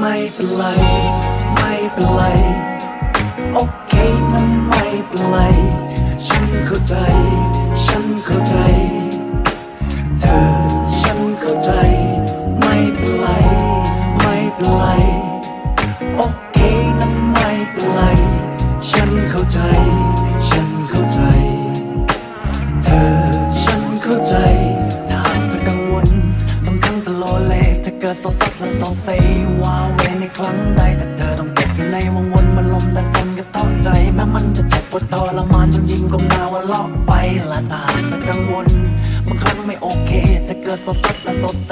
ไม่เป็นไร ไม่เป็นไร โอเคนไม่เป็นไร ฉันเข้าใจ ฉันเข้าใจ เธอฉันเข้าใจ ไม่เป็นไร ไม่เป็นไร โอเคนะไม่เป็นไร ฉันเข้าใจ ฉันเข้าใจ เธอฉันเข้าใจถ้าเธอกังวลบางครั้งเธอโลเล เธอเกิดโซซัดและโซเซว้าเวในครั้งใดแต่เธอต้องเก็บอยู่ในวงวนมันลมดันฝนก็ท้อใจแม้มันจะเจ็บปวดทรมานจนยิ้มก้มหน้าว่าลอกไปละตาแต่กังวลบางครั้งไม่โอเค จะเกิดสดตัดและสดเซ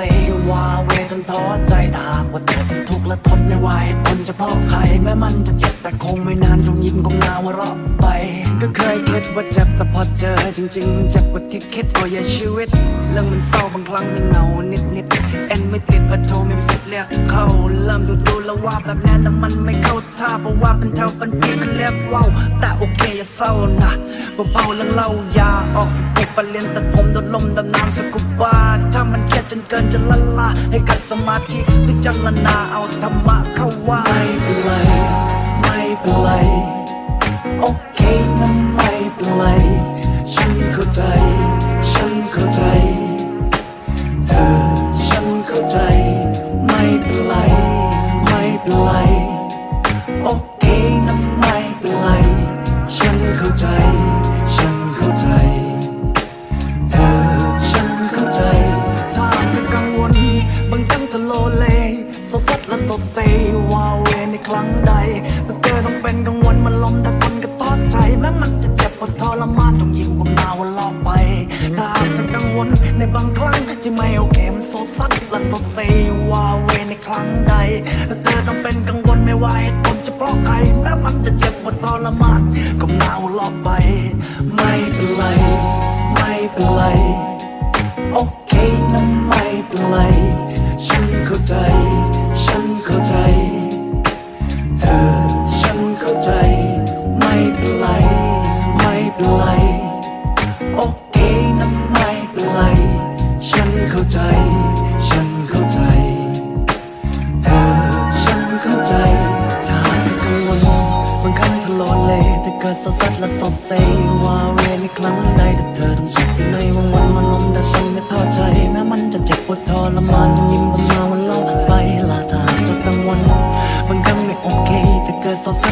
วาเวจนท้อใจถ้าหากว่าเธอต้องทุกข์และทนไม่ไหวเหตุผลจะเพราะใครแม้มันจะเจ็บแต่คงไม่นานจงยิ้มก้มหน้าว่าลอกไป ก็เคยคิดว่าเจ็บแต่พอเจอจริงๆเจ็บกว่าที่คิดโอ้ยชีวิต เรื่องมันเศร้าบางครั้งมีเงานิดนิดๆเอ็นไม่ติดว่าโทรไม่มีสิทธิ์เรียกเข้า เริ่มดูดูแล้วว่าแบบนั้นนะมันไม่เข้าท่าเพราะว่าเป็นเท่าเป็นปีเขาเรียกว่าวแต่โอเคอย่าเศร้านะเบาๆเรื่องเล่ายาออกไปปลูกปลาเรียนตัดผมโดนลมดำน้ำสกุบาถ้ามันเครียดจนเกินจะละลาให้กัดสมาธิพิจารณาเอาธรรมะเข้าว่าไม่เป็นไรไม่เป็นไรโอเค เคนะไม่เป็นไร ฉันเข้าใจ ฉันเข้าใจ เธอฉันเข้าใจ ถ้าเธอกังวล บางครั้งเธอโลเลโซซัดและโซเซวาเวในครั้งใด แต่เธอต้องเป็นกังวลมันลมแต่ฝนก็ทอดใจแม้มันจะเจ็บปวดทรมานต้องยิ้มควานาวันลอไป ถ้าเธอกังวลในบางครั้งที่ไม่โอเคมันโซซัดและโซเซวาเวในครั้งใด แต่เธอต้องเป็นกังวลไม่ว่าเหตุผลจะเพราะใคร ทรมานก็หนาวลอบไป ไม่เป็นไร ไม่เป็นไร โอเคนะไม่เป็นไร ฉันเข้าใจ ฉันเข้าใจ เลจะเกิดสดสัดและสดใสว่าเวในครั้งใดแต่เธอต้องจบอยู่ในวันวันมันลมแต่ฉันไม่ท้อใจแม้มันจะเจ็บปวดทรมานยังยิ้มกันมาวันโลกไปลาถ้ากจนกลางวันบางครั้งไม่โอเค จะเกิดสดสัด